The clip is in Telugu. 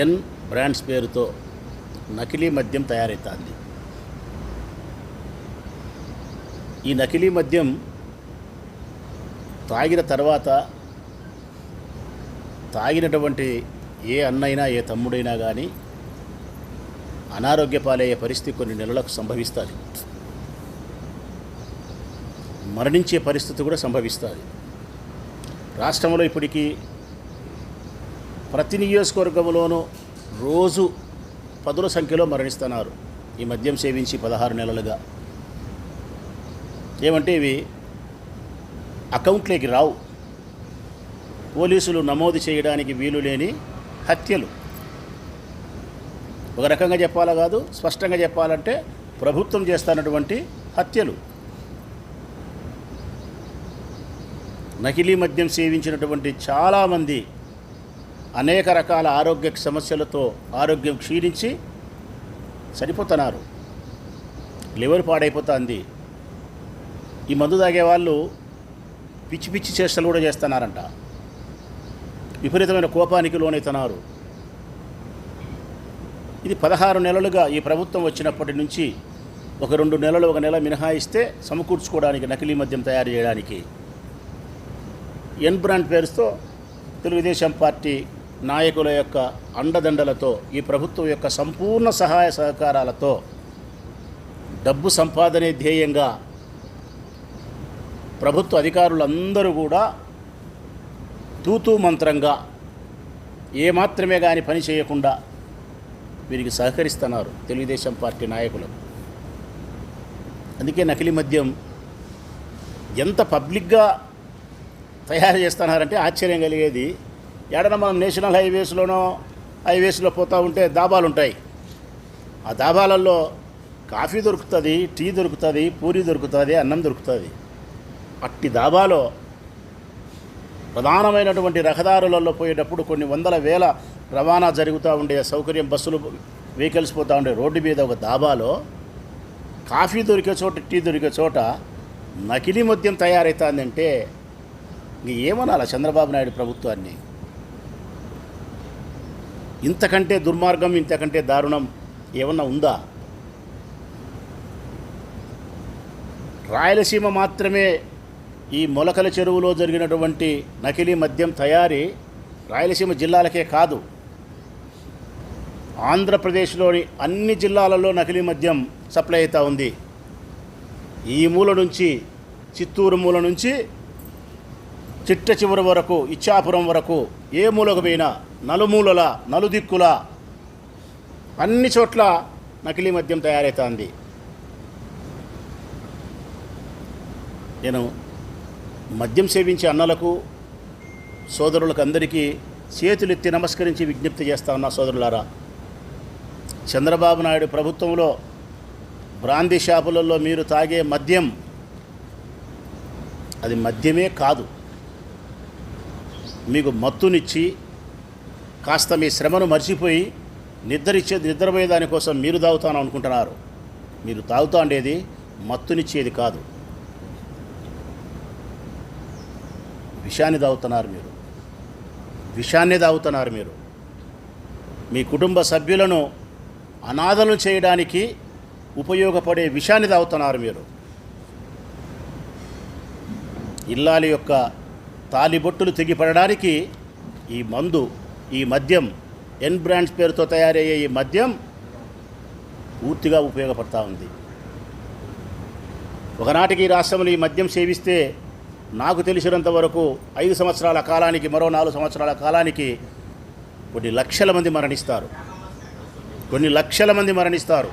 ఎన్ బ్రాండ్స్ పేరుతో నకిలీ మద్యం తయారవుతుంది ఈ నకిలీ మద్యం తాగిన తర్వాత తాగినటువంటి ఏ అన్నైనా ఏ తమ్ముడైనా కానీ అనారోగ్య పాలయ్యే పరిస్థితి కొన్ని నెలలకు సంభవిస్తుంది. మరణించే పరిస్థితి కూడా సంభవిస్తుంది. రాష్ట్రంలో ఇప్పటికీ ప్రతి నియోజకవర్గంలోనూ రోజు పదుల సంఖ్యలో మరణిస్తున్నారు. ఈ మద్యం సేవించి పదహారు నెలలుగా. ఏమంటే ఇవి అకౌంట్లోకి రావు. పోలీసులు నమోదు చేయడానికి వీలు లేని హత్యలు. ఒక రకంగా చెప్పాలా కాదు స్పష్టంగా చెప్పాలంటే ప్రభుత్వం చేస్తున్నటువంటి హత్యలు. నకిలీ మద్యం సేవించినటువంటి చాలామంది అనేక రకాల ఆరోగ్య సమస్యలతో ఆరోగ్యం క్షీణించి చనిపోతున్నారు లివర్ పాడైపోతుంది. ఈ మందు తాగే వాళ్ళు పిచ్చి పిచ్చి చేష్టలు కూడా చేస్తున్నారంట. విపరీతమైన కోపానికి లోనైతున్నారు. ఇది పదహారు నెలలుగా ఈ ప్రభుత్వం వచ్చినప్పటి నుంచి ఒక రెండు నెలలు ఒక నెల మినహాయిస్తే సమకూర్చుకోవడానికి నకిలీ మద్యం తయారు చేయడానికి. ఎన్ బ్రాండ్ పేరుతో తెలుగుదేశం పార్టీ నాయకుల యొక్క అండదండలతో ఈ ప్రభుత్వం యొక్క సంపూర్ణ సహాయ సహకారాలతో డబ్బు సంపాదనే ధ్యేయంగా ప్రభుత్వ అధికారులందరూ కూడా తూతూ మంత్రంగా ఏమాత్రమే కానీ పని చేయకుండా వీరికి సహకరిస్తున్నారు తెలుగుదేశం పార్టీ నాయకులు అందుకే నకిలీ మద్యం ఎంత పబ్లిక్గా తయారు చేస్తున్నారంటే ఆశ్చర్యం కలిగేది ఎడన మనం నేషనల్ హైవేస్లోనో హైవేస్లో పోతూ ఉంటే దాబాలు ఉంటాయి ఆ దాబాలలో కాఫీ దొరుకుతుంది టీ దొరుకుతుంది పూరి దొరుకుతుంది అన్నం దొరుకుతుంది. అట్టి దాబాలో ప్రధానమైనటువంటి రహదారులలో పోయేటప్పుడు కొన్ని వందల వేల రవాణా జరుగుతూ ఉండే సౌకర్యం బస్సులు వెహికల్స్ పోతూ ఉండే రోడ్డు మీద ఒక దాబాలో కాఫీ దొరికే చోట టీ దొరికే చోట నకిలీ మద్యం తయారవుతుందంటే ఇంక ఏమనాల చంద్రబాబు నాయుడు ప్రభుత్వాన్ని? ఇంతకంటే దుర్మార్గం ఇంతకంటే దారుణం ఏమన్నా ఉందా? రాయలసీమ మాత్రమే ఈ మొలకల చెరువులో జరిగినటువంటి నకిలీ మద్యం తయారీ రాయలసీమ జిల్లాలకే కాదు. ఆంధ్రప్రదేశ్లోని అన్ని జిల్లాలలో నకిలీ మద్యం సప్లై అవుతూ ఉంది. ఈ మూల నుంచి చిత్తూరు మూల నుంచి చిట్ట చివరి వరకు ఇచ్చాపురం వరకు ఏ మూలకు పోయినా నలుమూలల నలుదిక్కుల అన్ని చోట్ల నకిలీ మద్యం తయారవుతుంది నేను మద్యం సేవించే అన్నలకు సోదరులకు అందరికీ చేతులెత్తి నమస్కరించి విజ్ఞప్తి చేస్తా ఉన్నా సోదరులారా. చంద్రబాబు నాయుడు ప్రభుత్వంలో బ్రాందీ షాపులలో మీరు తాగే మద్యం అది మద్యమే కాదు. మీకు మత్తునిచ్చి కాస్త మీ శ్రమను మర్చిపోయి నిద్రిచ్చే నిద్రపోయే దానికోసం మీరు తాగుతాను అనుకుంటున్నారు. మీరు తాగుతా ఉండేది మత్తునిచ్చేది కాదు. విషాన్ని తాగుతున్నారు మీరు. విషాన్ని తాగుతున్నారు మీరు. మీ కుటుంబ సభ్యులను అనాథలు చేయడానికి ఉపయోగపడే విషాన్ని తాగుతున్నారు మీరు. ఇల్లాలి యొక్క తాలిబొట్టులు తెగిపడడానికి ఈ మందు ఈ మద్యం ఎన్ బ్రాండ్స్ పేరుతో తయారయ్యే ఈ మద్యం పూర్తిగా ఉపయోగపడతా ఉంది. ఒకనాటికి ఈ రాష్ట్రంలో ఈ మద్యం సేవిస్తే నాకు తెలిసినంత వరకు ఐదు సంవత్సరాల కాలానికి మరో నాలుగు సంవత్సరాల కాలానికి కొన్ని లక్షల మంది మరణిస్తారు. కొన్ని లక్షల మంది మరణిస్తారు.